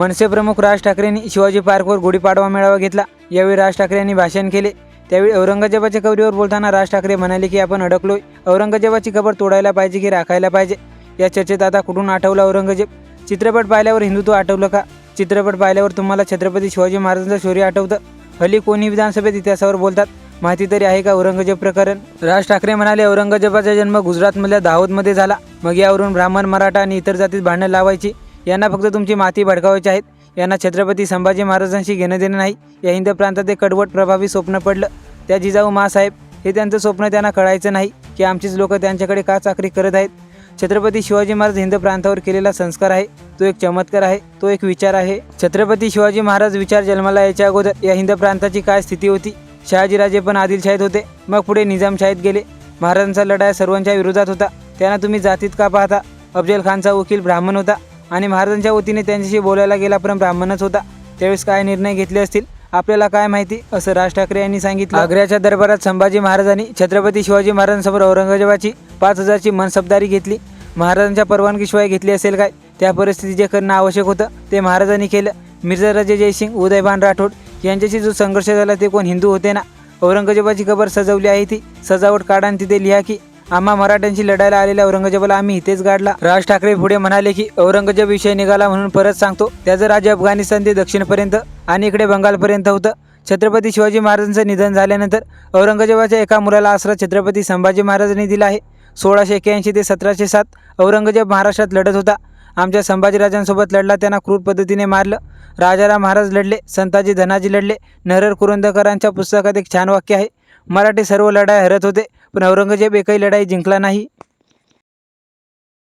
मनसे प्रमुख राज ठाकरेंनी शिवाजी पार्कवर गुढीपाडवा मेळावा घेतला. यावेळी राज ठाकरे यांनी भाषण केले. त्यावेळी औरंगजेबाच्या कबरीवर बोलताना राज ठाकरे म्हणाले की आपण अडकलोय. औरंगजेबाची कबर तोडायला पाहिजे की राखायला पाहिजे? या चर्चेत आता कुठून आठवला औरंगजेब? चित्रपट पाहिल्यावर हिंदुत्व आठवलं का? चित्रपट पाहिल्यावर तुम्हाला छत्रपती शिवाजी महाराजांचं शौर्य आठवतं? हल्ली कोणी विधानसभेत इतिहासावर बोलतात माहिती तरी आहे का औरंगजेब प्रकरण? राज ठाकरे म्हणाले औरंगजेबाचा जन्म गुजरातमधल्या दाहोदमध्ये झाला. मग यावरून ब्राह्मण मराठा आणि इतर जातीत भांडणं लावायची. यांना फक्त तुमची माती भडकावायची आहेत यांना छत्रपती संभाजी महाराजांशी घेणं देणं नाही. या हिंद प्रांतात एक कडवट प्रभावी स्वप्न पडलं. त्या जिजाऊ मासाहेब हे त्यांचं स्वप्न त्यांना कळायचं नाही की आमचीच लोक त्यांच्याकडे का चाकरी करत आहेत. छत्रपती शिवाजी महाराज हिंद प्रांतावर केलेला संस्कार आहे. तो एक चमत्कार आहे. तो एक विचार आहे. छत्रपती शिवाजी महाराज विचार जन्माला यायच्या अगोदर या हिंद प्रांताची काय स्थिती होती? शहाजीराजे पण आदिलशाहीत होते. मग पुढे निजामशाहीत गेले. महाराजांचा लढाया सर्वांच्या विरोधात होता. त्यांना तुम्ही जातीत का पाहता? अफजल खानचा वकील ब्राह्मण होता. आणि महाराजांच्या वतीने त्यांच्याशी बोलायला गेला पण ब्राह्मणच होता. त्यावेळेस काय निर्णय घेतले असतील? आपल्याला काय माहिती? असं राज ठाकरे यांनी सांगितलं. आग्र्याच्या दरबारात संभाजी महाराजांनी छत्रपती शिवाजी महाराजांसमोर औरंगजेबाची पाच हजारची मनसबदारी घेतली. महाराजांच्या परवानगीशिवाय घेतली असेल काय? त्या परिस्थितीत जे करणं आवश्यक होतं ते महाराजांनी केलं. मिर्झा राजे जयसिंग उदयभान राठोड यांच्याशी जो संघर्ष झाला ते कोण हिंदू होते ना? औरंगजेबाची कबर सजवली आहे ती. सजावट काढा तिथे लिहा की आम्हा मराठ्यांशी लढायला आलेल्या औरंगजेबाला आम्ही इथेच गाडला. राज ठाकरे पुढे म्हणाले की औरंगजेब विषय निघाला म्हणून परत सांगतो. त्याचं राज्य अफगाणिस्तान ते दक्षिणपर्यंत आणि इकडे बंगालपर्यंत होतं. छत्रपती शिवाजी महाराजांचं निधन झाल्यानंतर औरंगजेबाच्या एका मुलाला आसरा छत्रपती संभाजी महाराजांनी दिला आहे. सोळाशे एक्क्याऐंशी ते सतराशे सात औरंगजेब महाराष्ट्रात लढत होता. आमच्या संभाजीराजांसोबत लढला त्यांना क्रूर पद्धतीने मारलं. राजाराम महाराज लढले संताजी धनाजी लढले. नरहर कुरुंदकरांच्या पुस्तकात एक छान वाक्य आहे. मराठी सर्व लढाई हरत होते. पण औरंगजेब एकही लढाई जिंकला नाही.